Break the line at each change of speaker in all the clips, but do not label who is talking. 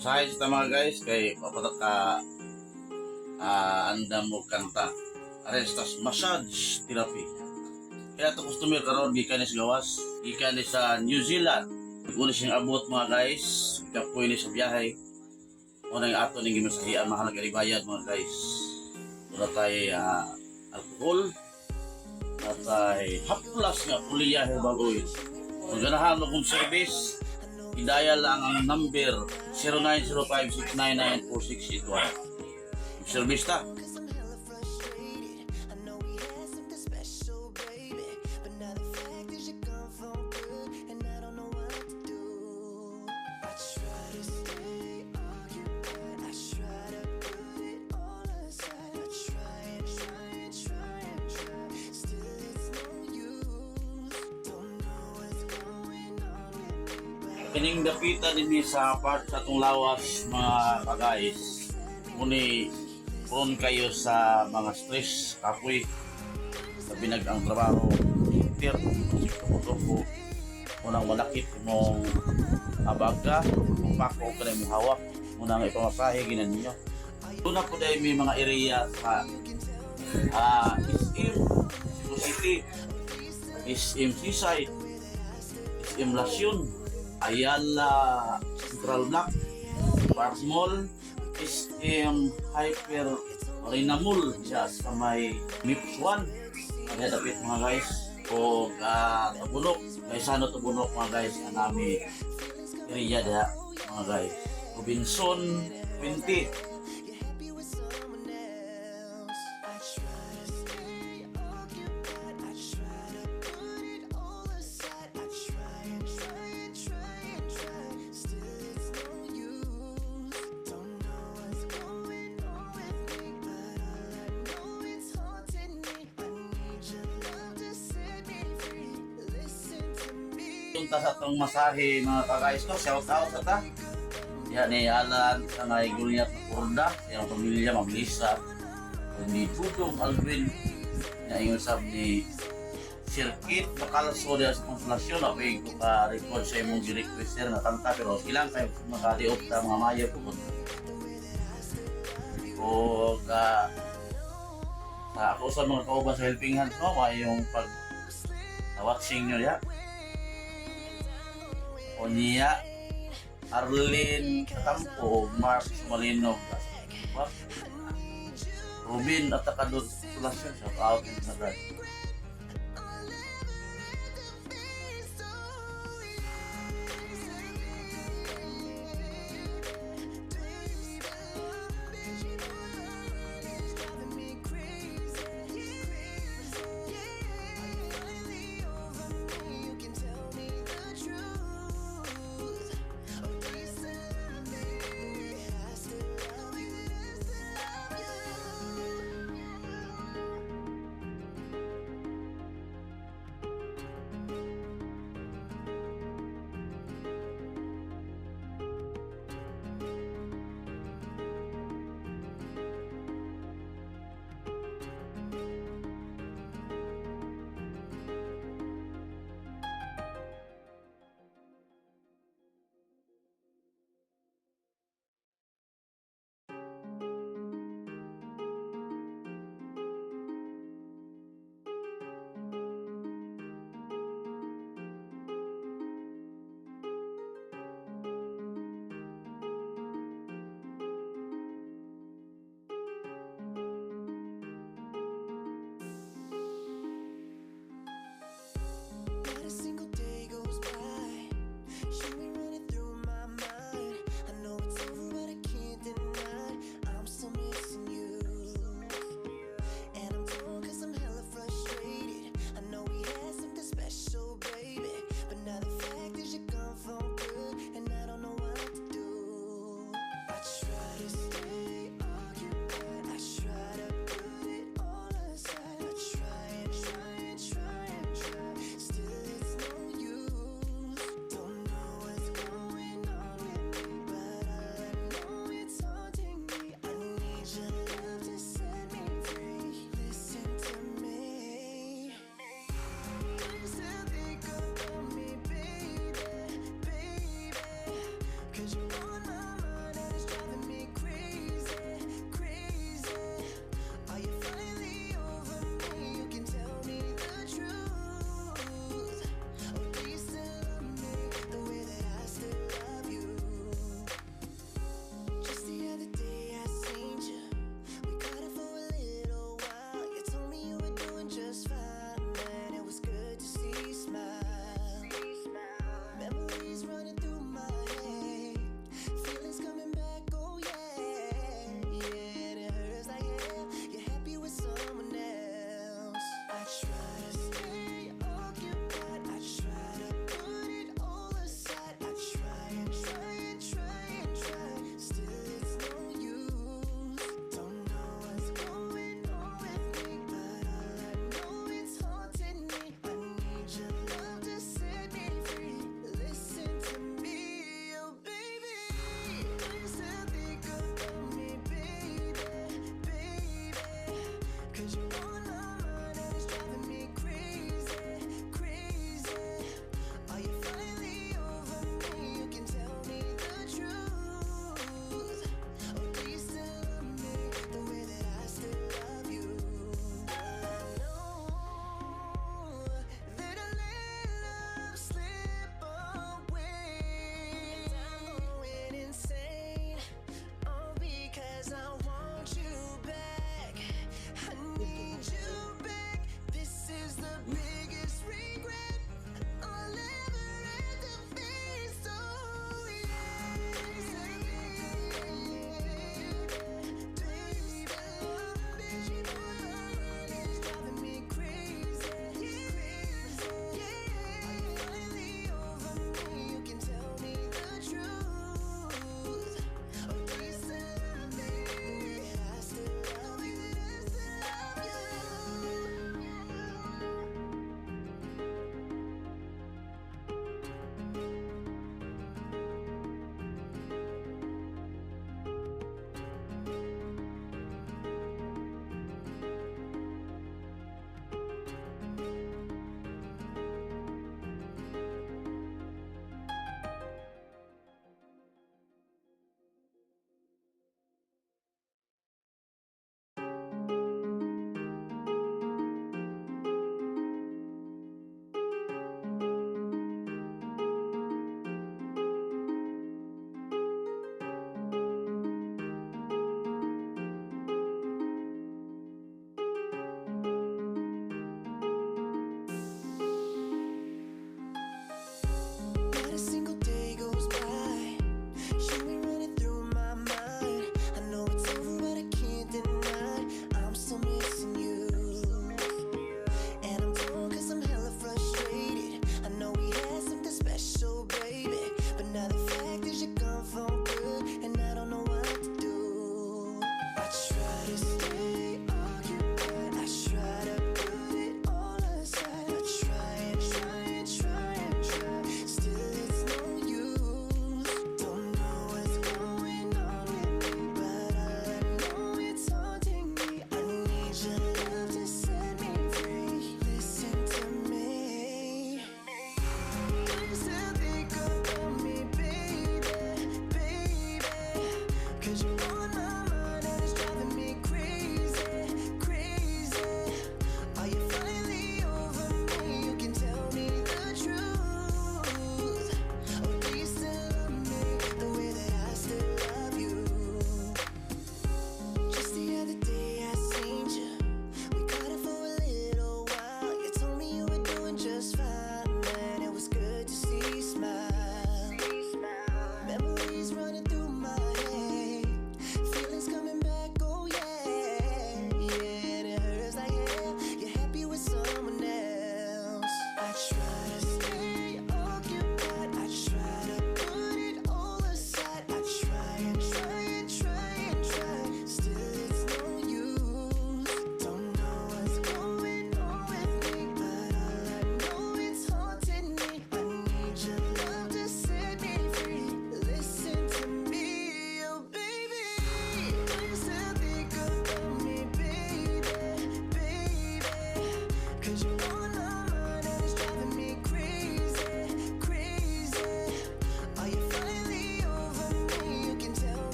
Sahid sa mga guys, kay papatak ka ah, andam mo kanta. Arestas massage therapy. Kaya ito customer karon gikan sa gawas, gikan sa New Zealand. Una siyang abot mga guys, kapoy ni sa biyahe. Una yung ato ning gimasahian mahal nga bayad mga guys. Wala tayo ah, alcohol, at ay haplas nga puliya herbal oil. Kung ganahan mo kong service, i-dial ang number 0905-699-4681. Service ta. Kining dapitan din sa part sa itong lawas mga kagais. Muni prone kayo sa mga stress, kapoy, sa binag ang trabaho, tir, ko unang malakit mong abaga, pako ka na mong hawak, unang ipamasahe, ginan ninyo. Una po dahil may mga area sa ah SM, City, SM Seaside, SM Lasyon, Ayala Central Block, Park Mall, SM Hyper Marina Mall siya sa may MIPS 1. Kaya dapit mga guys. O uh, tabunok. Kaya sana tabunok mga guys. Ang nami area diha mga guys. Robinson 20. Punta sa itong masahe mga kagais ko. Shout out sa ta. Yan ni Alan sa may gulyat na kurda. Yung pamilya, Mablisa. Ni Tutong Alvin. Yan yung sab ni Circuit. Makalso diya sa konsulasyon. Ako yung record sa imong requester na kanta. Pero ilang kayo makaliop sa mga mayo po. O ka sa ako sa mga kauban sa helping hands may yung pag na watching nyo ya. O niya, Arlene Katampo, Mark Malino, what? Rubin at Takadot Sulasyon, shout out God.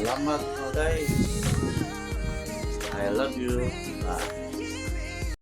Salamat guys. I love you. Bye.